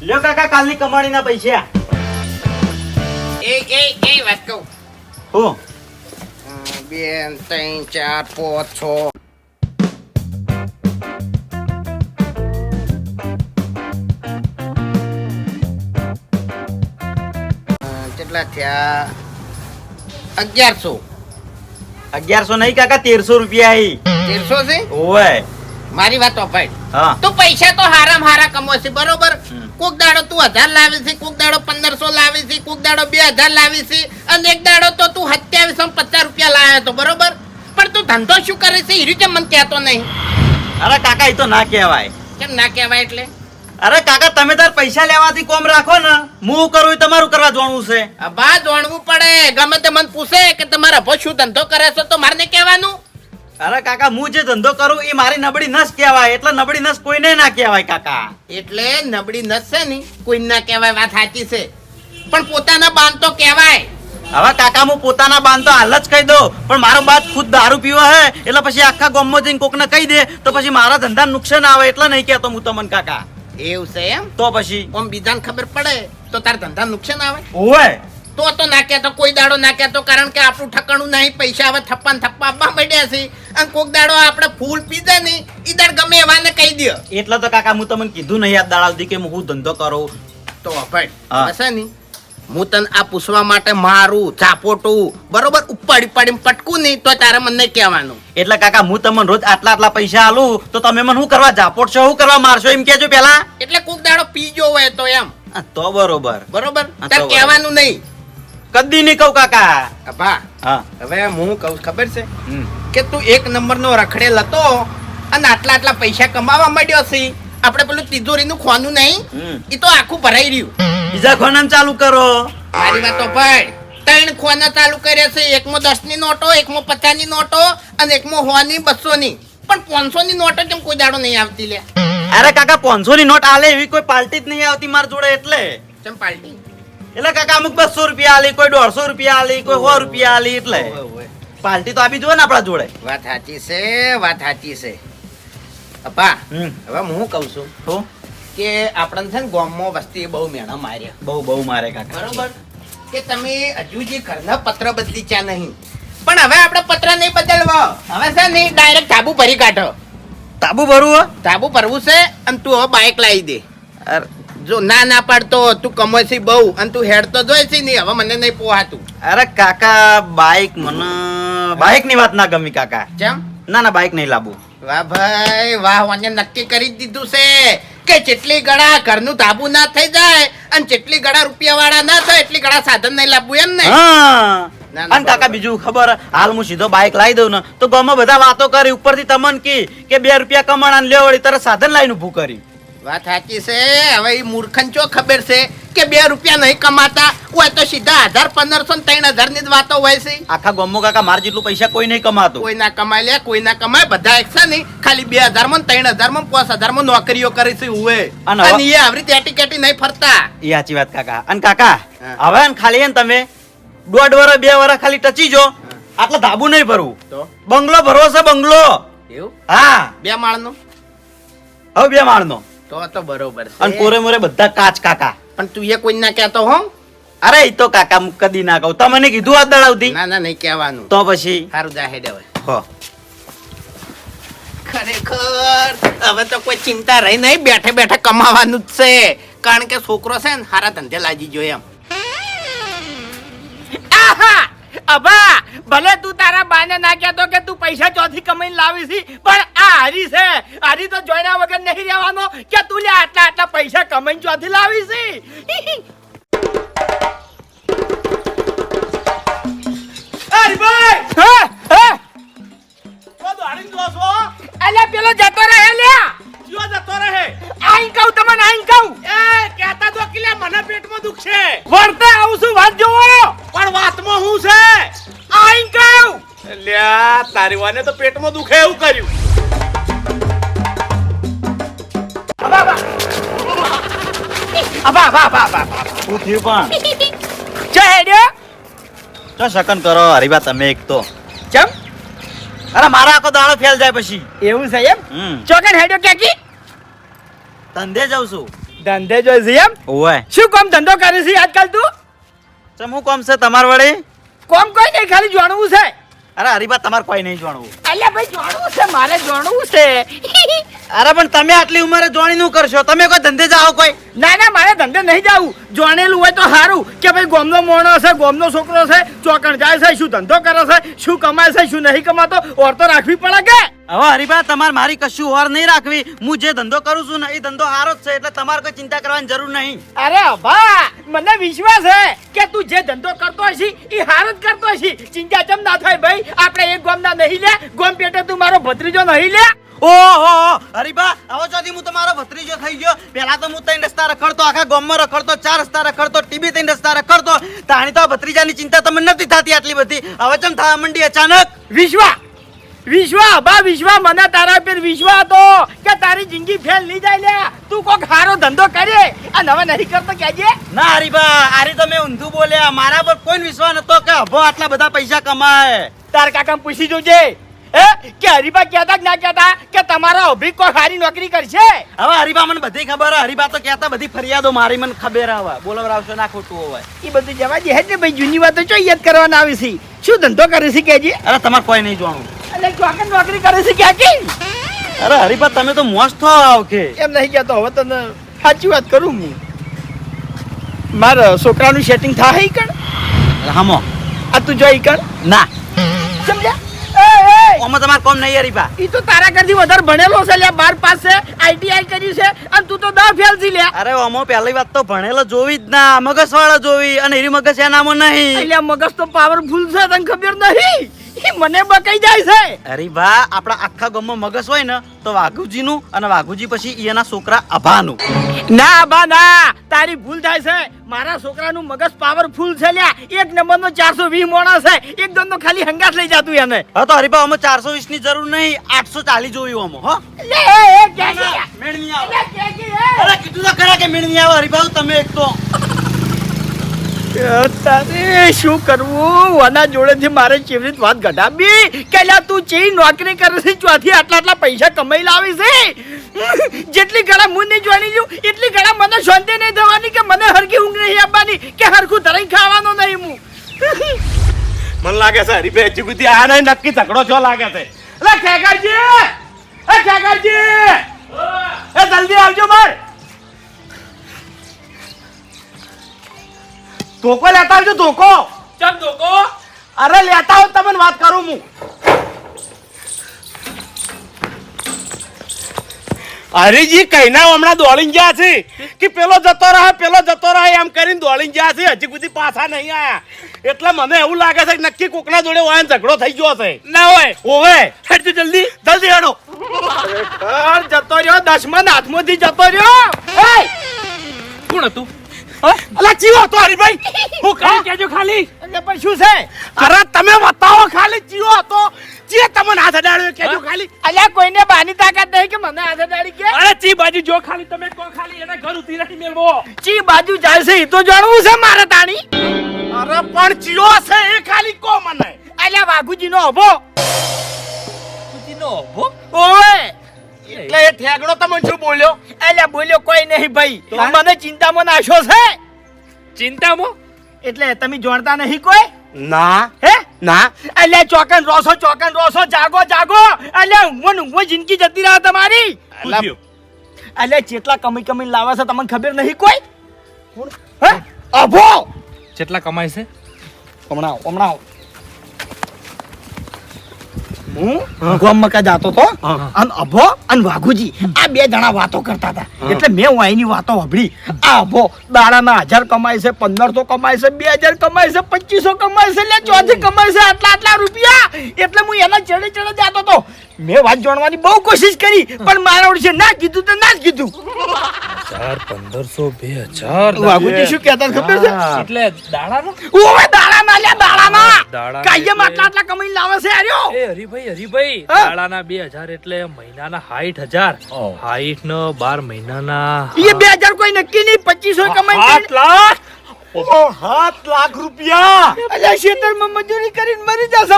લ્યો કાકા કાલની કમાણીના પૈસા. એ એ એ વાત કહું. હો. બે ત્રણ ચાર પાંચ છ. કેટલા થયા? અગિયારસો. અગિયારસો નહીં કાકા તેરસો રૂપિયા તેરસો છે? ઓય મારી વાત ભાઈ તું પૈસા તો હારામ હારા કમો છે બરોબર. કોક દાડો તું હજાર લાવી છે કોક દાડો પંદરસો લાવી છે કોક દાડો બે હજાર લાવી છે અને એક દાડો તો તું સત્યાવીસો પચાસ રૂપિયા લાવ્યો તો બરોબર? પણ તું ધંધો શું કરે છે? એ રીતે મને કહેતો નહીં. અરે કાકા એ તો ના કહેવાય. કેમ ના કહેવાય એટલે? અરે કાકા તમે તાર પૈસા લેવાથી કોમ રાખો ને. હું કરું તમારું કરવા જોણવું છે. બા જોણવું પડે. ગમે તે મને પૂછે કે તમારા ભો શું ધંધો કરે છે તો મારને કહેવાનું. અરે કાકા હું જે ધંધો કરું એ મારી નબળી નસ કહેવાય. એટલે નબળી નસ કોઈને ના કહેવાય કાકા. એટલે નબળી નસ છે ને કોઈ ના કહેવાય વાત સાચી છે. પણ પોતાના બાન તો કહેવાય. હવે કાકા હું પોતાના બાન તો હાલ જ કહી દઉં. પણ મારો બાદ ખુદ દારૂ પીવો હે એટલે પછી આખા ગામમાં જઈને કોકને કહી દે તો પછી મારા ધંધા નુકસાન આવે એટલે નહીં કહેતો હું તમને કાકા. એવું છે એમ? તો પછી? આમ બીજાને ખબર પડે તો તારા ધંધા નુકસાન આવે? ઓય તો તો ના કહેતો કોઈ દાડો ના કહેતો કારણ કે આપણું ઠકાણું નહીં પૈસા હવે થપ્પા થપ્પા આપવા માંડ્યા છે. અને કોક દાડો આપણે ફૂલ પીધા નહીં એ દાડ ગમે એવાને કહી દે એટલે તો કાકા હું તમને કીધું નહીં આ દાડા સુધી કે હું ધંધો કરું. તો ભાઈ હશે ને હું તને આ પૂછવા માટે મારું ચાપોટું બરોબર ઉપાડી પાડીને પટકું નહીં તો તારે મને નહીં કહેવાનું. એટલે કાકા હું તમને રોજ આટલા આટલા પૈસા આલું તો તમે મને શું કરવા જાપોટ છો શું કરવા મારશો એમ કેજો પેલા? એટલે કોક દાડો પીજો હોય તો એમ. તો બરોબર. બરોબર? તો કહેવાનું નહીં. કદી નહીં કહું કાકા. અભા હા. હવે હું કહું ખબર છે? કે તું એક નંબરનો રખડેલ હતો અને આટલા આટલા પૈસા કમાવા માંડ્યો છે. આપણે પેલું તિજોરીનું ખોનું નહીં? એ તો આખું ભરાઈ રહ્યું. બીજા ખોનામ ચાલુ કરો. મારી વાતો ભાઈ ત્રણ ખોના ચાલુ કર્યા છે. એકમાં દસની નોટો એકમાં પચાસની નોટો અને એકમાં સો ની બસો ની પણ પાંચસો ની નોટો કેમ કોઈ દાડો નહીં આવતી લે? અરે કાકા પાંચસો ની નોટ આલે એવી કોઈ પાર્ટી જ નહીં આવતી મારા જોડે એટલે. કેમ પાલટી? એટલે કાકા અમુક બસો રૂપિયા આલી કોઈ દોઢસો રૂપિયા આલી કોઈ સો રૂપિયા આલી એટલે. પાર્ટી તો આપી જુઓ ને આપણા જોડે. વાત સાચી છે વાત સાચી છે. અપા. હવે હું કહું છું તો કે આપણને છે ને ગામમાં વસ્તી બહુ મેણા માર્યા. બહુ બહુ મારે કાકા. બરોબર? કે તમે હજુ જે ઘરના પત્ર બદલી ચા નહીં. પણ હવે આપણે પત્ર નહીં બદલવો. હવે છે ને ડાયરેક્ટ ધાબુ ભરી કાઢો. તાબુ ભરવું? ધાબુ ભરવું છે અને તું હવે બાઇક લાવી દે. અરે જો ના ના પાડતો તું કમાય છે બહુ અને તું હેડતો જોઈ છે નહીં હવે મને નહીં પોહાતું. અરે કાકા બાઈક મને બાઈકની વાત ના ગમી કાકા. કેમ ના ના બાઈક નહીં લાવું વાહ ભાઈ વાહ વાને નક્કી કરી દીધું છે કે જેટલી ગળા ઘરનું ધાબુ ના થઈ જાય અને જેટલી ગળા રૂપિયા વાળા ના થાય એટલી ગળા સાધન નહીં લાવવું એમ ને? અને કાકા બીજું ખબર હાલ હું સીધો બાઈક લાવી દઉં ને તો ગમે બધા વાતો કરી ઉપરથી તમને કી કે બે રૂપિયા કમાણા લેવડી તરત સાધન લાવીને ઊભું કરી. વાત સાચી છે. હવે એ મૂર્ખન ચો ખબર છે કે બે રૂપિયા નહીં કમાતા? હોય તો સીધા હજાર પંદરસો ને ત્રણ હજારની જ વાતો હોય છે. આખા ગામમાં કાકા માર જેટલું પૈસા કોઈ નહીં કમાતું. કોઈ ના કમાય લે કોઈ ના કમાય બધા એક છે ને ખાલી બે હજારમાં ત્રણ હજારમાં પાંચ હજારમાં નોકરીઓ કરે છે ઉવે. અને એ આવરી તેટી કેટી નહીં ફરતા. એ સાચી વાત કાકા. અને કાકા હવે ખાલી ને તમે દોઢ વર બે વર ખાલી ટચી જો. આટલા ધાબુ નહીં ભરવું. તો? બંગલો ભરવો છે બંગલો. એવું? હા. બે માળ નો હવે બે માળનો. તો તો બરોબર અને કોરે મોરે બધા કાચ કાકા. પણ તું એ કોઈ ના કહેતો હો? અરે એ તો કાકા હું કદી ના કહું. તમને કીધું આ દળાવતી ના ના નહીં કહેવાનું. તો પછી? સારું જા હેડે હવે. હો. ખરેખર હવે તો કોઈ ચિંતા રહી નહીં. બેઠે બેઠે કમાવાનું જ છે. કારણ કે છોકરો છે ને હારા ધંધે લાગી જોઈએ એમ. આહા! અભા ભલે તું તારા બાને ના કહેતો કે તું પૈસા ચોથી કમાઈને લાવી છી પણ હરી છે. હારી તો જોઈના વગર નહીં રહેવાનો. કે તું લે આટલા આટલા પૈસા કમાઈને ચોથી લાવી છી હા, હા. અલ્યા પેલો જતો રહે લ્યા આઈ કહું તમને આઈ કહું. વર્તે આવું છું વાત જોવો? પણ વાતમાં હું છે? આઈ કહું. લ્યા તારી વાને તો પેટમાં દુખે એવું કર્યું. શું થયું પણ? હેડ્યો શકન કરો હરીબા તમે એક તો. કેમ અરે મારા આખો દાડો ફેલ જાય પછી. એવું છે એમ? ચોકન હેડ્યો ક્યાંકી ધંધે જાઉં છું. ધંધે જોઈ છે એમ? ઓવે શું કામ ધંધો કરે છે આજકાલ તું? ચમ હું કોમ છે તમાર વડે કોમ કોઈ નહીં ખાલી જાણવું છે. અરે હરીબા તમારે કોઈ નહીં જાણવું. અલ્યા ભાઈ જાણવું છે મારે જાણવું છે. અરે પણ તમે આટલી ઉંમરે જોણી નું કરશો? તમે કોઈ ધંધે જાઓ કોઈ? ના ના મારે ધંધે નહીં જાવું. જોણેલું હોય તો સારું કે ભાઈ ગોમનો મોણો છે ગોમનો છોકરો છે ચોકણ જાય છે શું ધંધો કરે છે શું કમાય છે શું નહીં કમાતો ઓર તો રાખવી પડે કે? હવે હરીબા તમારે મારી કશું ઓર નહીં રાખવી. હું જે ધંધો કરું છું ને એ ધંધો સારો જ છે એટલે તમારે કોઈ ચિંતા કરવાની જરૂર નહીં. અરે અભા મને વિશ્વાસ છે કે તું જે ધંધો કરતો હશી એ સારો જ કરતો હશી. ચિંતા ચમ ના થાય ભાઈ આપણે એક ગોમના નહીં લે ગોમ પેટે તું મારો ભત્રીજો નહીં લે. ઓહો હરીબા હવે ચોથી હું તમારો ભત્રીજો થઈ ગયો પેલા તો હું ત્રણ રસ્તા રખડતો આખા ગામમાં રખડતો ચાર રસ્તા રખડતો ટીબી ત્રણ રસ્તા રખડતો. તાણી તો ભત્રીજાની ચિંતા તમને નથી થતી આટલી બધી. હવે ચમ થવા મંડી અચાનક? વિશ્વા વિશ્વા બા વિશ્વા મને તારા પર વિશ્વા હતો કે તારી જિંદગી ફેલ નહીં જાય લે. તું કોક હારો ધંધો કરે. આ નવા નહીં કરતો કહેજે ના હરીબા આરી તો મેં ઊંધું બોલ્યા. મારા પર કોઈ વિશ્વાસ નતો કે અભો આટલા બધા પૈસા કમાય. તાર કાકા પૂછી જોજે. હે? કે હરીબા કહેતા કે ના કહેતા કે તમારા અભી કોઈ સારી નોકરી કરશે? હવે હરીબા મને બધી ખબર હે હરીબા તો કહેતા બધી ફરિયાદો મારી મને ખબર બોલો રાવશો ના ખોટું હોય. એ બધું જવા દે. ને ભાઈ જૂની વાતો ચો યાદ કરવાના આવી છે શું ધંધો કરે છે કહેજે. અરે તમારે કોઈ નહીં જોવાનું. એટલે ચોકન નોકરી કરે છે ક્યાં કે? અરે હરીબા તમે તો મોસ થો આવ કે એમ નહીં કહેતો હવે તને સાચી વાત કરું હું. મારા છોકરાનું સેટિંગ થાય ઈ કણ? રામો આ તું જોઈ કણ? ના. સમજ્યા? ઓમાં તમારે કોમ નહીં હરીબા ઈ તો તારા કરતી વધારે ભણેલો છે લ્યા બાર પાસ છે આઈટીઆઈ કર્યું છે અને તું તો દસ ફેલ છે લ્યા. અરે ઓમો પહેલી વાત તો ભણેલો જોવી જ ના મગજ વાળો જોવી અને એરી મગજ એનામાં નહીં. એટલે મગજ તો પાવરફુલ છે તને ખબર નહીં? ઈ મને બકાઈ જાય છે. અરે બા આપણા આખા ગામમાં મગસ હોય ને તો વાઘુજીનું અને વાઘુજી પછી એના છોકરા અભાનું ના અભા ના. તારી ભૂલ થાય છે. મારા છોકરાનું મગજ પાવરફુલ છે લ્યા. એક નંબરનો ચારસો વીસ મોણા છે. એકદમ તો ખાલી હંગાત લઈ જાતું એને. હા તો હરીબા અમે ચારસો વીસની જરૂર નહીં. આઠસો ચાલીસ જોયું અમો હો. મેળવી એ એ આવે. એ? અરે કીધું તો ખરા કે મેળવી આવે. હરીબા તમે એક તો. તારે શું કરવું? આના જોડેથી મારે કેવી રીતે વાત ઘટાડવી કે લ્યા તું ચેવી નોકરી કરે છે ચોથી આટલા આટલા પૈસા કમાઈ લાવી છે? જેટલી ઘણા હું નહીં જોવાની લઉં એટલી ઘણા મને શાંતિ નહીં થવાની કે મને હરખી ઊંઘ નહીં આપવાની કે હરખું ધરાઈ ખાવાનો નહીં હું મને લાગે છે હરીફે હજી સુધી આ નહીં નક્કી ઝઘડો છો લાગે છે. અલે ખેગારજી! એ ખેગારજી! એ જલ્દી આવજો બાર ધોકો લેતા આવજો ધોકો. ચમ ધોકો? અરે લેતા આવો તમને વાત કરું હું. હરીજી કઈના હમણાં દોડીને ગયા છે કે પેલો જતો રહે પેલો જતો રહે એમ કરીને દોડીને ગયા છે. હજી સુધી પાછા નહીં આયા. એટલે મને એવું લાગે છે કે નક્કી કોકના જોડે હોય ઝઘડો થઈ ગયો છે. ના હોય. હોવે. હેડ જલ્દી. જલ્દી હેડો. જતો રહ્યો દસમન હાથમાંથી જતો રહ્યો. કોણ હતું? અલા જીવો તો હરીભાઈ હું કઈ કેજો ખાલી. એટલે પણ શું છે? અરે તમે બતાવો ખાલી જીવો તો. જે તમને હાથ અડાડ્યો કેજો ખાલી. અલ્યા કોઈને બાની તાકાત નહીં કે મને હાથ અડાડી કે? અરે ચી બાજુ જો ખાલી તમે કો ખાલી એના ઘર ઉતરી રાખી મેળવો. ચી બાજુ જાય છે એ તો જાણવું છે મારે તાણી. અરે પણ જીવો છે એ ખાલી કો મને. અલ્યા વાઘુજી નો અભો. નો અભો? ઓય! એટલે એ ઠેગડો તમને શું બોલ્યો? અલ્યા બોલ્યો કોઈ નહીં ભાઈ. મને ચિંતામાં નાશો છે? ચિંતામાં? એટલે તમે જાણતા નહીં કોઈ? ના. હે? ના. અલ્યા ચોકન રોસો ચોકન રોસો જાગો જાગો. અલ્યા ઊંઘો ઊંઘો જિંદગી જતી રહે તમારી. અલ્યા જેટલા કમી કમી લાવે છે તમને ખબર નહીં કોઈ? હે? અભો! જેટલા કમાય છે? હમણાં હમણાં. આવો. હું જાતો તો અને અભો અને વાઘુજી આ બે જણા વાતો કરતા હતા. એટલે મેં હું અહીંની વાતો સાંભળી આ અભો દાડાના હજાર કમાય છે પંદરસો કમાય છે બે હજાર કમાય છે પચીસો કમાય છે એટલે ચોથી કમાય છે આટલા આટલા રૂપિયા. એટલે હું એના ચડે ચડે જાતો તો મેં વાત જાણવાની બહુ કોશિશ કરી પણ મારા ઓળશે ના કીધું તો ના જ કીધું. હજાર પંદરસો બે હજાર બાબુજી શું કહેતા ખબર છે? એટલે દાડાનો? ઓવે દાડાના લે દાડાના દાડાના કાયમ આટલા આટલા કમાઈને લાવે છે આર્યો એ હરીભાઈ હરીભાઈ દાડાના બે હજાર એટલે મહિનાના હાઈટ હજાર. હાઈટ નો બાર મહિનાના એ બે હજાર કોઈ નક્કી નહીં પચીસો કમાઈ આઠ લાખ. સાત લાખ રૂપિયા! અલ્યા ખેતરમાં મજૂરી કરીને મરી જશે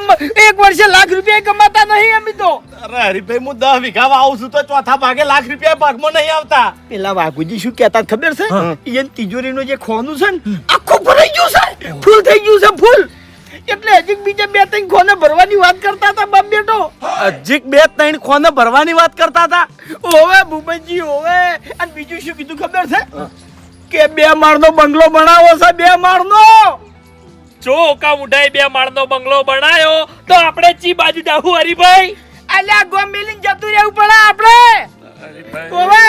એક વર્ષે લાખ રૂપિયા કમાતા નહીં અમે તો. અરે હરીભાઈ હું દસ વીઘા છું તો ચોથા ભાગે લાખ રૂપિયા ભાગમાં નહીં આવતા. પેલા વાઘુજી શું કહેતા ખબર છે? ઈયન તિજોરીનું જે ખોનું છે ને આખું ભરાઈ ગયું છે. ફૂલ થઈ ગયું છે ફૂલ. એટલે હજી બીજા બે ત્રણ ખોને ભરવાની વાત કરતા હતા બાપ બેટો. હજીક બે ત્રણ ખોને ભરવાની વાત કરતા હતા ઓવે ભૂપેનજી ઓવે. અને બીજું શું કીધું ખબર છે? કે બે માળનો બંગલો બનાવો છે બે માળનો? જો ઓકા ઉઠાઈ બે માળનો બંગલો બનાયો તો આપણે ચી બાજુ જાવું હરીભાઈ? અલ્યા ગોમ મિલીને જતું રહેવું પડે આપણે. ઓવે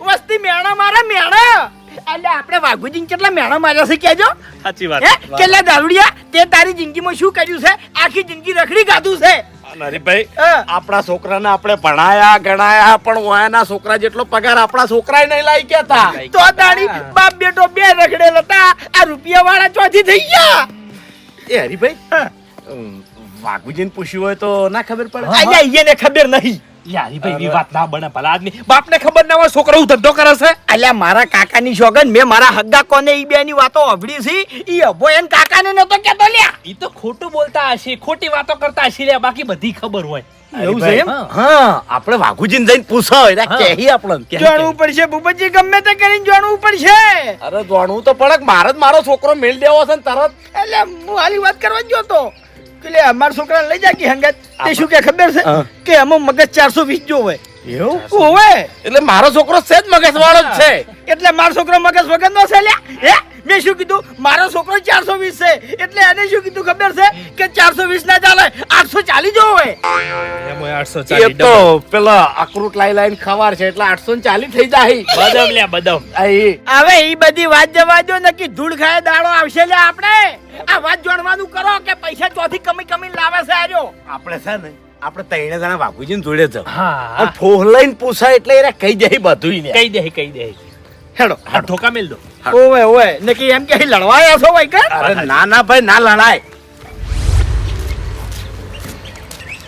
વસ્તી મેણા મારે મેણા. અલ્યા આપણે વાઘુજી કેટલા મેણા માર્યા છે કેજો સાચી વાત. કેટલા દારૂડિયા? તે તારી જિંદગીમાં શું કર્યું છે? આખી જિંદગી રખડી કાઢું છે. હરીભાઈ ભાઈ આપણા છોકરાને આપણે ભણાયા ગણાયા પણ ઓયાના છોકરા જેટલો પગાર આપણા છોકરાએ નહીં લાવી કેતા તો તાણી બાપ બેટો બે રખડેલ હતા આ રૂપિયા વાળા ચોથી થઈ ગયા. એ હરીભાઈ વાઘુજીને પૂછ્યું હોય તો ના ખબર પડે. અહીંયા ઈયને ખબર નહીં. લે ભાઈ એવી વાત ના બને ભલા આદમી. બાપને ખબર ના હોય છોકરો હું ધંધો કરે છે? અલ્યા મારા કાકાની સોગન મેં મારા હગ્ગા કોને ઈ બેની વાતો અભડી છે? ઈ અભો એન કાકાને નતો કેતો લ્યા. ઈ તો ખોટું બોલતા હશે ખોટી વાતો કરતા હશે લ્યા. બાકી બધી ખબર હોય. એવું છે એમ? હા. હા આપણે વાઘુજીને જઈને પૂછો એટલે કેહી આપણે જાણવું પડશે ભૂપતજી ગમે તે કરીને જાણવું પડશે. અરે જાણવું તો પડે મારે જ મારો છોકરો મેળ દેવો છે ને તરત. એટલે હું હાલી વાત કરવા જ ગયો તો. કે લે અમારા છોકરાને લઈ જા કે હંગાત. તે શું કે ખબર છે? કે અમો મગજ ચારસો વીસ જો હોય. એવું? ઓવે એટલે મારો છોકરો સેજ મગજ વાળો જ છે. એટલે મારો છોકરો મગજ વગર નો છે લ્યા? હે? મેં શું કીધું? મારો છોકરો ચારસો વીસ છે. એટલે એને શું કીધું ખબર છે કે ચારસો વીસ ના ચાલે? આઠસો ચાલી જવો હોય એ તો પેલા અકરૂટ લાઈ લાઈન ખવાર છે એટલે આઠસો ચાલી થઈ જાય. બદમ લ્યા બદમ. હવે એ બધી વાત જવા દો નક્કી ધૂળ ખાય દાડો આવશે લ્યા આપણે. આ વાત જાણવાનું કરો કે પૈસા ચોથી કમી કમી લાવે છે આર્યો. આપણે છે ને આપણે ત્રણે જણા બાપુજીને જોડે જાવ હા. ફોન લઈને પૂછાય એટલે એને કહી જાય બધું કહી દે કહી દે. હેડો હા ઠોકા મેલ દો. ઓવે ઓવે. નક્કી એમ કે લડવા આવ્યા છો ભાઈ કે? અરે ના. ના ભાઈ ના લડાય.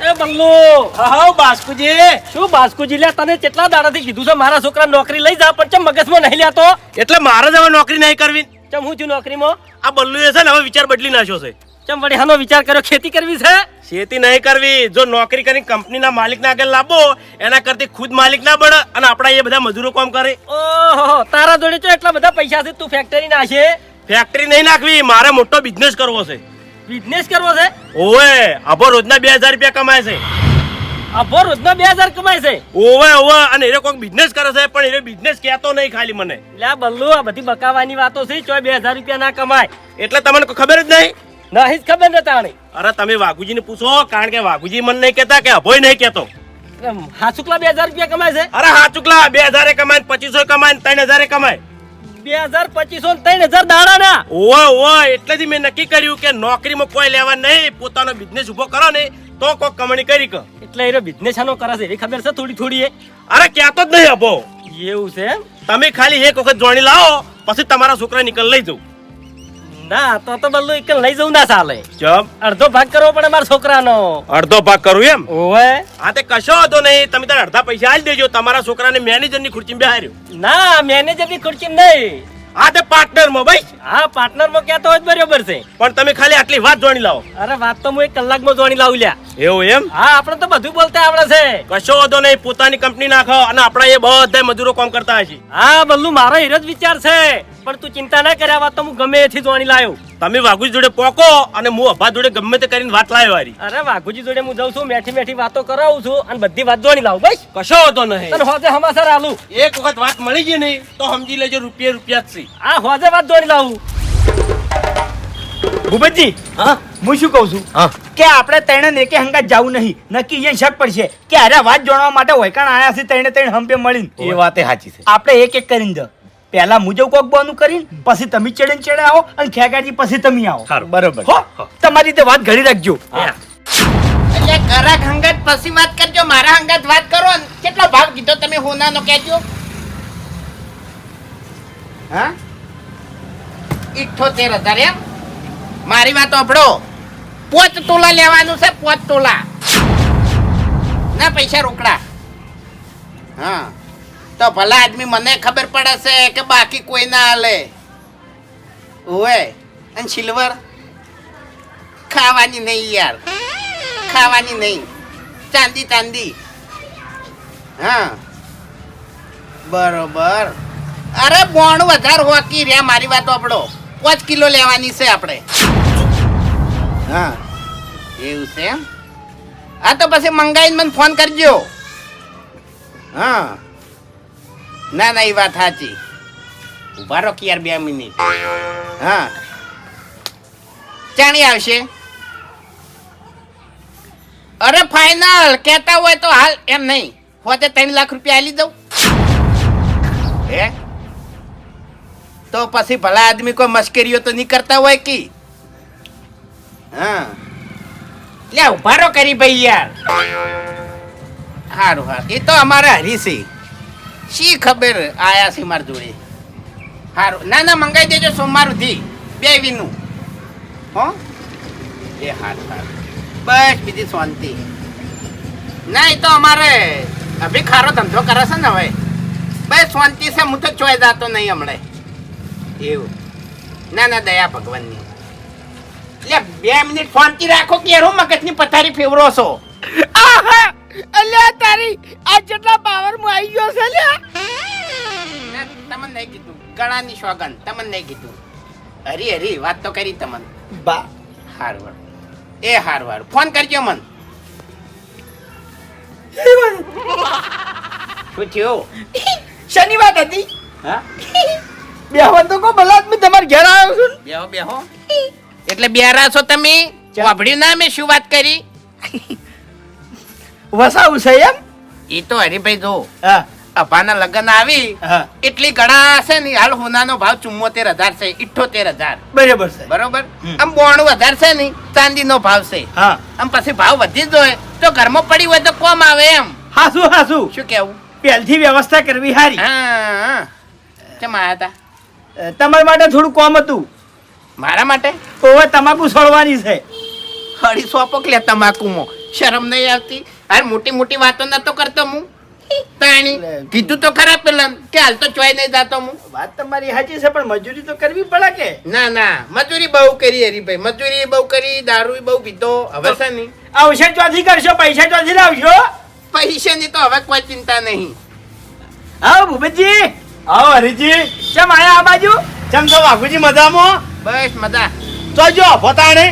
એ બલ્લુ. હા બાસ્કુજી. શું બાસ્કુજી લે તને કેટલા દાડાથી કીધું છે? મારા છોકરા નોકરી લઈ જા પણ ચમ મગજમાં નહીં લેતો એટલે મારે જ હવે નોકરી નહીં કરવી. ચમ હું છું નોકરીમાં? આ બલ્લુએ છે ને હવે વિચાર બદલી નાખ્યો છે. ચમ વળી હાનો વિચાર કર્યો ખેતી કરવી છે? ખેતી નહીં કરવી. જો નોકરી કરીને કંપનીના માલિકના આગળ લાવો એના કરતી ખુદ માલિક ના બને અને આપણા એ બધા મજૂરો કામ કરે. ઓહો તારા જોડે તો એટલા બધા પૈસા છે તું ફેક્ટરી નાખે ફેક્ટરી નહીં નાખવી મારે મોટો બિઝનેસ કરવો છે. બિઝનેસ કરવો છે? ઓવે અભો રોજના બે હજાર રૂપિયા કમાય છે. અભો રોજના બે હજાર કમાય છે? ઓવે ઓવે અને એ કોઈક બિઝનેસ કરે છે પણ એ બિઝનેસ કહેતો નહીં ખાલી મને. લે બલ્લુ આ બધી બકાવાની વાતો છે ચોય બે હજાર રૂપિયા ના કમાય. એટલે તમને ખબર જ નહીં? નહીં જ ખબર ને તાણી. અરે તમે વાઘુજીને પૂછો કારણ કે વાઘુજી મને નહીં કહેતા કે અભોય નહીં કહેતો. હા શુક્લા બે હજાર રૂપિયા કમાય છે? અરે હાચુકલા બે હજારે કમાય પચીસો કમાય ત્રણ હજારે કમાય. બે હજાર પચીસો ત્રણ હજાર દાડા ના ઓવે ઓવે એટલેથી મેં નક્કી કર્યું કે નોકરીમાં કોઈ લેવા નહીં પોતાનો બિઝનેસ ઊભો કરો ને તો કોઈ કમાણી કરી કે. એટલે એ બિઝનેસ આનો કરે છે એવી ખબર છે થોડી થોડી એ? અરે ક્યાં તો જ નહીં અભો. એવું છે તમે ખાલી એક વખત જોણી લાવો પછી તમારા છોકરા નીકળ લઈ જવું. ના તો તો બલ્લુ એક લઈ જવું ના ચાલે. ચમ? અડધો ભાગ કરવો પડે મારા છોકરાનો. અડધો ભાગ કરું એમ? ઓવે. હા તે કશો હતો નહીં. તમે તાર અડધા પૈસા આલી દેજો. તમારા છોકરાને મેનેજરની ખુરચી બેહાર્યો. ના મેનેજરની ખુરશી નહીં. આ તે પાર્ટનરમાં ભાઈ હા પાર્ટનરમાં ક્યાં તો જ બરોબર છે. પણ તમે ખાલી આટલી વાત જોણી લાવો. અરે વાત તો હું એક કલાકમાં જોણી લાવું લ્યા. એવું એમ? હા આપણે તો બધું બોલતા આવડે છે. કશો હતો નહીં. પોતાની કંપની નાખો અને આપણા એ બધા મજૂરો કામ કરતા હશે. હા બલ્લુ મારો હીરો જ વિચાર છે. પણ તું ચિંતા ના કર્યા વાત તો હું ગમે એથી જોણી લાયો. તમે વાઘુજી જોડે પોકો અને હું અભા જોડે ગમે તે કરીને વાત લાવ્યો વારી અરે વાઘુજી જોડે હું જઉં છું મેઠી મેઠી વાતો કરાવું છું અને બધી વાત જોવાની લાવું બસ. કશો હતો નહીં. તને હોજે હમાસર આલુ. એક વખત વાત મળી ગઈ નહીં તો સમજી લેજો રૂપિયા રૂપિયા જ છે. આ હોજે વાત જોવાની લાવું. ભૂપતજી હા? હું શું કહું છું? હા. કે આપણે તેણે નેકે હંગાત જવું નહીં. નક્કી એ શક પડશે કે અરે વાત જાણવા માટે વૈકાણ આયા છે તેણે ત્રણ હંપે મળીને. એ વાતે સાચી છે. આપણે એક એક કરીને દો પહેલા મુજબ કોક બોનું કરીને પછી તમે ચડે ચડે આવો અને ખેગાજી પછી તમે આવો. બરોબર. હો? તમારી રીતે વાત ઘડી રાખજો. એટલે ઘરાક હંગત પછી વાત કરજો. મારા હંગત વાત કરો કેટલો ભાવ કીધો તમે હોનાનો કહેજો. હા? ઇઠ્ઠોતેર હજાર એમ? મારી વાત અભડો પોચ તોલા લેવાનું છે પોચ તોલા ના પૈસા રોકડા. હા. તો ભલા આદમી મને ખબર પડે છે કે બાકી કોઈ ના હાલે. ઓય અને સિલ્વર? ખાવાની નહીં યાર. ખાવાની નહીં. ચાંદી ચાંદી. હા. બરોબર. અરે બોણ વધાર હોકી રહ્યા, મારી વાત આપણો પાંચ કિલો લેવાની છે આપણે. હા. એવું છે હા, તો પછી મંગાવીને મને ફોન કરજો. હા. ના ના, એ વાત સાચી. ઊભા રહો યાર બે મિનિટ. હા. ચાણી આવશે. અરે ફાઇનલ કહેતા હોય તો હાલ, એમ નહીં. હોતે ત્રણ લાખ રૂપિયા આલી દઉં. હે? તો પછી ભલા આદમી કોઈ મશ્કરીઓ તો નહીં કરતા હોય કે? હા. લે ઉભારો કરી ભાઈ યાર. હારું હા એ તો અમારા હરીસી શી ખબર? આયા છે મારી જોડે. હારું. ના ના, મંગાઈ દેજો સોમવાર સુધી બે વિનું. હો? એ હાર હાર. બસ, બીજી શાંતિ. ના, એ તો અમારે અભી ખારો ધંધો કરે છે ને હવે. બસ, શાંતિ છે, હું તો ચોય જતો નહીં હમણાં. એવું. ના ના, દયા ભગવાનની. એટલે બે મિનિટ શાંતિ રાખો કે હું મગજની પથારી ફેવરો છો. આહા! અલ્યા તારી આ જેટલા પાવરમાં આવી ગયો છે લ્યા. તમને નહીં કીધું. ગળાની સોગન તમને નહીં કીધું. હરી હરી વાત તો કરી તમને. બા. હારવાર એ હારવાર ફોન કરજો મન. શું થયું? શનિવાર હતી? હા? બેહવા તો કો ભલા આદમી તમારે ઘેર આવ્યો છું બેહો બેહો. એટલે બેરા છો તમે વાભળ્યું ના મેં શું વાત કરી? વસાવું છે એમ? એ તો હરીભાઈ જો હા. અભાના લગ્ન આવી એટલી ઘણા છે ને હાલ હોનાનો ભાવ ચુમ્મોતેર હજાર છે ઇઠોતેર હજાર. બરાબર છે. બરોબર? આમ બોણું વધારે છે ને ચાંદીનો ભાવ છે. હા. આમ પછી ભાવ વધી જાય તો ઘરમાં પડી હોય તો કોમ આવે એમ. હાસુ હાસુ. શું કેવું? પહેલથી વ્યવસ્થા કરવી હારી. કેમ આયા હતા તમારા માટે થોડું કોમ હતું. મારા માટે? ઓવે તમાકુ છોડવાની છે. હળી સોપક લે તમાકુમાં. શરમ નહીં આવતી? અરે મોટી મોટી વાતો નતો કરતો હું. તાણી કીધું તો ખરા પેલા કે હાલ તો ચોય નહીં જાતો હું. વાત તમારી સાચી છે પણ મજૂરી તો કરવી પડે કે? ના ના મજૂરી બહુ કરી હરીભાઈ મજૂરી બહુ કરી દારૂ બહુ પીધો હવે છે નહીં. આવશે ચોથી કરશો પૈસા ચોથી લાવશો? પૈસાની તો હવે કોઈ ચિંતા નહીં. આવો ભૂપતજી આવો હરીજી. ચમ આયા આ બાજુ? ચમ તો મજામાં? બસ મજા. જોજો પોતાણે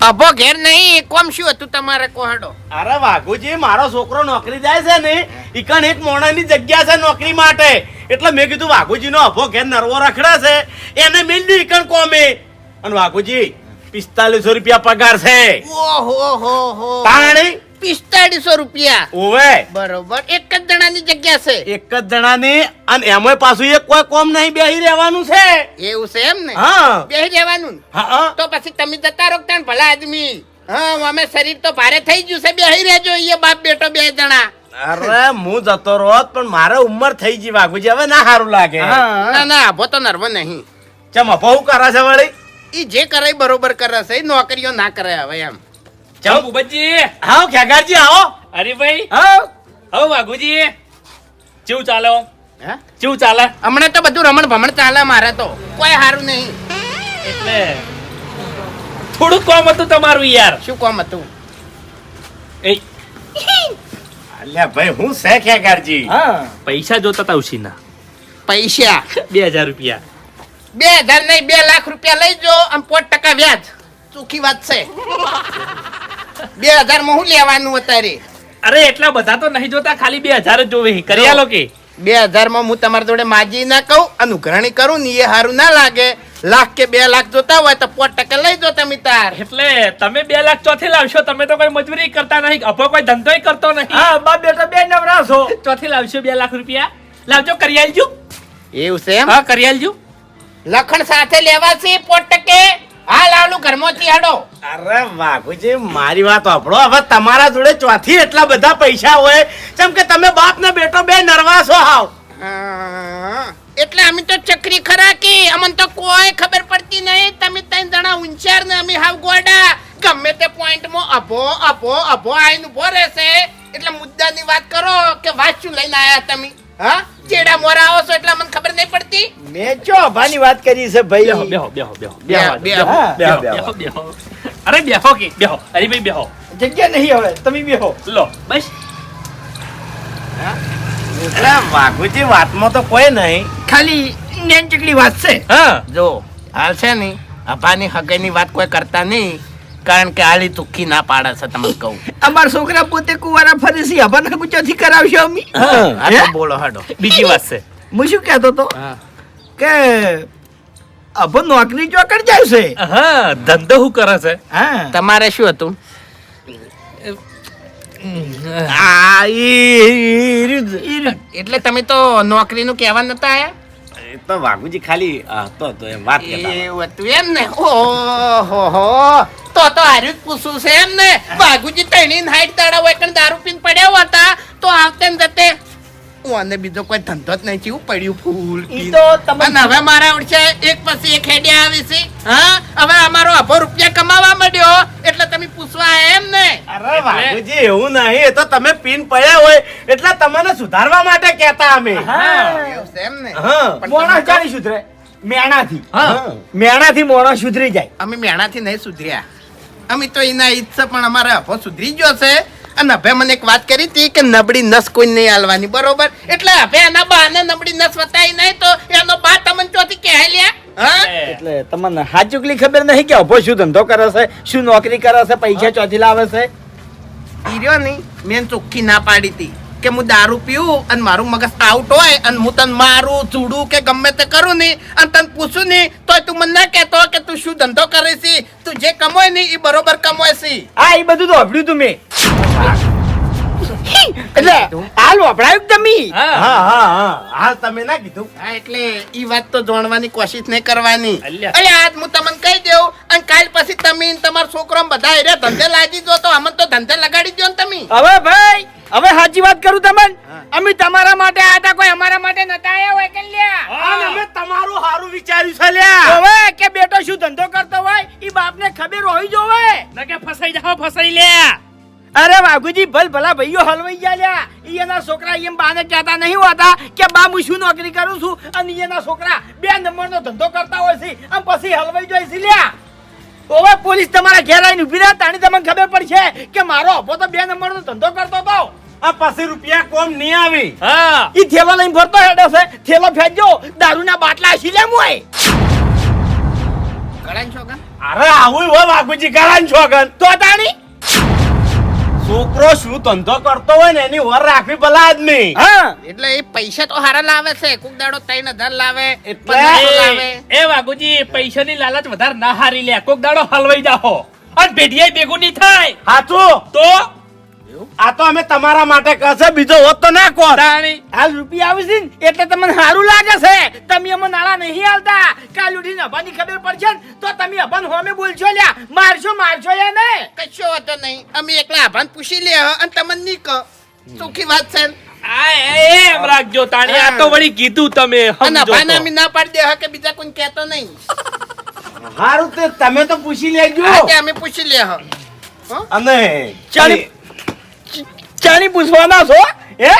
અભો ઘેર નહીં એક કોમ શું હતું તમારે કોહડો? અરે વાઘુજી મારો છોકરો નોકરી જાય છે ને ઈકણ એક મોણાની જગ્યા છે નોકરી માટે. એટલે મેં કીધું વાઘુજી નો અભો ઘેર નરવો રખડે છે એને મિલ્યું ઈકણ કોમે. અને વાઘુજી પિસ્તાલીસો રૂપિયા પગાર છે. ઓહો હો હો. તાણી? પિસ્તાળીસો રૂપિયા? ઓવે. બરોબર. એક જ જણાની જગ્યા છે. એક જ જણાની અને એમાં પાછું એક કોઈ કોમ નહીં બેહી રહેવાનું છે. એવું છે એમ ને? હા. બેહી રહેવાનું હા હા. તો પછી તમે જતા રહો તાણ ભલા આદમી? હા અમે શરીર તો ભારે થઈ ગયું છે બેહી રહેજો એ બાપ બેટો બે જણા. અરે હું જતો રોત પણ મારે ઉંમર થઈ ગઈ વાઘુજી હવે ના સારું લાગે. ના ના આભો તો નર્વ નહીં. ચમ અભો કરે છે વળી? ઈ જે કરે બરોબર કરે છે નોકરીઓ ના કરે હવે એમ. ચમ. ભૂપતજી. આવો ખેગારજી આવો. અરે ભાઈ. હા. હવે વાઘુજી કેવું ચાલે? હા? કેવું ચાલે? હમણાં તો બધું રમણ ભમણ ચાલે મારે તો. કોઈ સારું નહીં. એટલે થોડુંક કોમ હતું તમારું યાર. શું કોમ હતું? એ અલ્યા ભાઈ હું છે ખેગારજી હા. પૈસા જોતા તા ઉછીના પૈસા? બે હજાર રૂપિયા. બે હજાર નહીં બે લાખ રૂપિયા લઈ જો આમ પોત ટકા વ્યાજ. ચોખ્ખી વાત છે. બે હજારમાં હું લેવાનું અત્યારે? અરે એટલા બધા તો નહીં જોતા ખાલી બે હજાર જ જોવે કરી આલો કે. બે હજારમાં હું તમારી જોડે માજી ના કહું અનુગ્રહણી કરું ને એ સારું ના લાગે. લાખ કે બે લાખ જોતા હોય તો પોત ટકા લઈ જો તમે તાર. એટલે તમે બે લાખ ચોથી લાવશો તમે તો કોઈ મજૂરી કરતા નહીં અભો કોઈ ધંધોય કરતો નહીં. હા બા બેટા બે નવરા છો. ચોથી લાવશો બે લાખ રૂપિયા. લાવજો કરી આલજો. એવું છે એમ? હા કરી આલજો. લખણ સાથે લેવા છે પોટ ટકે. હાલ આવલું ઘરમાંથી હાડો. અરે વાઘુજી મારી વાત આપણો હવે તમારા જોડે ચોથી એટલા બધા પૈસા હોય જેમ કે તમે બાપ ને બેટો બે નરવા છો હાવ. એટલે અમે તો ચક્રી ખરા કે? અમને તો કોઈ ખબર પડતી નહીં. તમે ત્રણ જણા ઊંચાર ને અમે હાવ ગોડા. ગમે તે પોઈન્ટમાં અભો અભો અભો આઈને ઊભો રહેશે. એટલે મુદ્દાની વાત કરો કે વાત શું લઈને આયા તમે. હા? ચેડા મોરા આવો છો એટલે મને ખબર નહીં પડતી? મેં ચો અભાની વાત કરી છે ભાઈ? બેહો બેહો બેહો બેહો બેહો બેહો બેહો. બેહો અરે બેહો કે બેહો. હરીભાઈ બેહો. જગ્યા નહીં હવે તમે બેહો. લો બસ. એટલે વાઘુજી વાતમાં તો કોઈ નહીં. ખાલી નેન વાત છે? હા. જો હાલ છે નહીં અભાની હગાઈની વાત કોઈ કરતા નહીં. કારણ કે આલી તુખી ના પાડે છે તમને કહું. અમારા છોકરા પોતે કુવારા ફરે છે અભાને ગુચોથી કરાવશો અમે? હા બોલો હાડો. બીજી વાત છે. હું શું કહેતો તો કે અભો નોકરી ચોકડ જાય છે. હા ધંધો શું કરે છે? હા? તમારે શું હતું? એટલે તમે તો નોકરીનું કહેવા નતા આયા? એ તો વાઘુજી ખાલી હતો તો એમ વાત કરતા એવું હતું. એમ ને. ઓહો તો તો હાર્યું જ પૂછું છે એમ ને. વાઘુજી તણી હાઈટ દાડા હોય દારૂ પીને પડ્યા હતા તો આવતે જતે અને બીજો કોઈ ધંધો જ નહીં ચેવું પડ્યું ફૂલ ઈ તો તમે અને હવે મારા ઓળશે એક પછી એક હેડે આવી છે હા? હવે અમારો અભો રૂપિયા કમાવા માંડ્યો એટલે તમે પૂછવા એમ ને? અરે વાઘુજી એવું નહીં એ તો તમે પીન પડ્યા હોય એટલે તમને સુધારવા માટે કહેતા અમે. એમ ને? હા. પણ મોણસ તમે જાણી સુધરે મેણાથી. હા. મેણાથી મોણો સુધરી જાય. અમે મેણાથી નહીં સુધર્યા. અમે તો એના ઈચ્છા પણ અમારે અભો સુધરી ગયો છે. અને હવે મને એક વાત કરી હતી કે નબળી નસ કોઈ નહીં હાલવાની બરોબર? એટલે હવે એના બહાને નબળી નસ વતાઈ નહીં તો એનો બા તમને ચોથી કહે લ્યા એટલે તમને હાચુકલી ખબર નહીં કે અભો શું ધંધો કરે છે શું નોકરી કરે છે પૈસા ચોથી લાવે છે? ઈર્યો નહીં મેં ચોખ્ખી ના પાડી હતી. કે હું દારૂ પીવું અને મારું મગજ આઉટ હોય અને હું તને મારું ચૂડું કે ગમે તે કરું નહીં અને તને પૂછું નહીં તો તું મને ના કહેતો કે તું શું ધંધો કરે છે? તું જે કમાય નહીં એ બરોબર કમાય છે. હા એ બધું તો અભડ્યું તું મેં. એટલે હાલ વપરાયું કે તમે? હા. હા હા હાલ તમે ના કીધું. હા એટલે ઈ વાત તો જાણવાની કોશિશ નહીં કરવાની. અરે આજ હું તમને કહી દઉં અને કાલ પછી તમે તમારા છોકરો બધા એરે ધંધે લાગી દો તો અમને તો ધંધે લગાડી દો ને તમે. હવે ભાઈ હવે સાચી વાત કરું તમને? અમે તમારા માટે આયા હતા કોઈ અમારા માટે નતા આયા હોય કલ્યા અને અમે તમારું સારું વિચાર્યું છે લ્યા. હવે કે બેટો શું ધંધો કરતો હોય ઈ બાપને ખબર હોવી જોવે ન કે ફસાઈ જાઓ ફસાઈ લે અરે વાઘુજી ભલ ભલા ભાઈઓ હલવાઈ ગયા લ્યા. ઈ એના છોકરા એમ બાને કહેતા નહીં હોતા કે બા હું શું નોકરી કરું છું? અને ઈ એના છોકરા બે નંબરનો ધંધો કરતા હોય છે. આમ પછી હલવાઈ જાય છે લ્યા. ઓવે પોલીસ તમારા ઘેર આવીને ઊભી રહે તાણી તમને ખબર પડશે કે મારો અભો તો બે નંબરનો ધંધો કરતો હતો. આ પછી રૂપિયા કોમ નહીં આવી. હા. ઈ થેલો લઈને ફરતો હેડો છે. થેલો ફેંકજો. દારૂના બાટલા શીલે મુય કળાન છોકન અરે આવું હોય વાઘુજી કરાન છોકન તો તાણી? છોકરો શું ધંધો કરતો હોય ને એની વર રાખવી ભલા આદમી હા. એટલે એ પૈસા તો હારા લાવે છે. કોક દાડો ત્રણ હજાર લાવે લાવે. એ વાઘુજી પૈસાની લાલચ વધારે ના હારી લે. કોક દાડો હલવાઈ જાહો. અને પેઢીએ ભેગું નહીં થાય. હાચું? તો આ તો અમે તમારા માટે કહેશે બીજો હોત તો ના કોણ? તાણી. હાલ રૂપિયા આવી છે ને એટલે તમને સારું લાગે છે. તમે અમને નાળા નહીં હાલતા. કાલ ઉઠીને અભાની ખબર પડશે ને તો તમે અભાન હોમે બોલશો લ્યા. મારશો મારશો યા ને કશો હતો નહીં. અમે એકલા અભાન પૂછી લે અને તમને નહીં કહો સુખી વાત છે. આ એ- એમ રાખજો તાણી. આ તો વળી કીધું તમે અને અમે ના પાડી દે કે બીજા કોઈ કહેતો નહીં. હારું તે તમે તો પૂછી લેજો. અમે પૂછી લે હો. અને ચાલી- ચાણી પૂછવાના છો હે?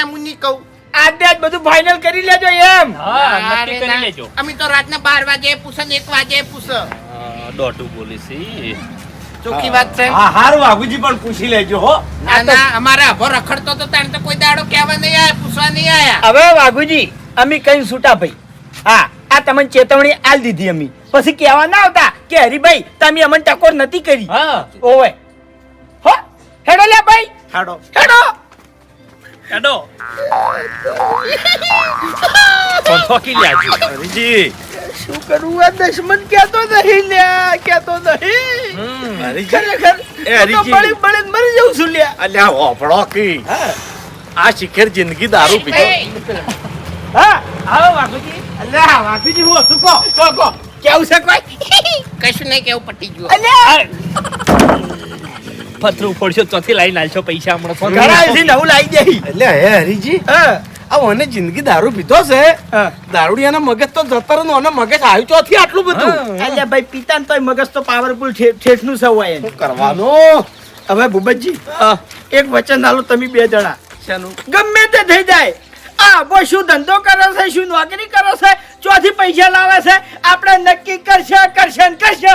એમ હું નહીં કહું. આજે આજ બધું ફાઇનલ કરી લેજો એમ. હા નક્કી કરી ના. લેજો. અમે તો રાતના બાર વાગે પૂછે ને એક વાગે પૂછે. ડોટુ બોલીશી ચોખ્ખી વાત છે? હા હારું વાઘુજી પણ પૂછી લેજો હો. ના ના અમારે અભો રખડતો તો તને તો કોઈ દાડો કહેવા નહીં આયા પૂછવા નહીં આયા. હવે વાઘુજી અમે કઈ છૂટા ભાઈ. હા આ તમને ચેતવણી આલ દીધી અમે. પછી કહેવા ના આવતા કે હરીભાઈ તમે અમને ટકોર નથી કરી. હા. ઓવે. હો હેડો લે ભાઈ. હાડો. હેડો. પણ થોકી લેજો હરીજી. શું કરું? આ દશમન કહેતો નહીં લ્યા કહેતો નહીં. હરીજી. ખરેખર એ હરીજી. બળી બળીને મરી જાઉં છું લ્યા અલ્યા હોફળો કી. આ શિખર જિંદગી દારૂ પીતો હા. આવો વાસુજી અલ્યા વાસુજી હું શું કો કો કો. કેવું છે કોઈ? કશું નહીં કેવું પટી ગયું. અલ્યા. પથરું ફોડશો ચોથી લાઈન આલશો પૈસા હમણાં. છે નવું લાવી દે એટલે હે હરીજી આ મને જિંદગી દારૂ પીધો છે. દારૂડિયાના મગજ તો જતર નો અને મગજ આવ્યું ચોથી આટલું બધું. એટલે ભાઈ પિતા તોય મગજ તો પાવરફુલ ઠેઠનું સવાય. શું કરવાનું? હવે ભૂપતજી એક વચન આલો તમે બે જણા. શાનું? ગમે તે થઈ જાય. આ બો શું ધંધો કરે છે શું નોકરી કરે છે ચોથી પૈસા લાવે છે. આપણે નક્કી કરશે કરશે કરશે.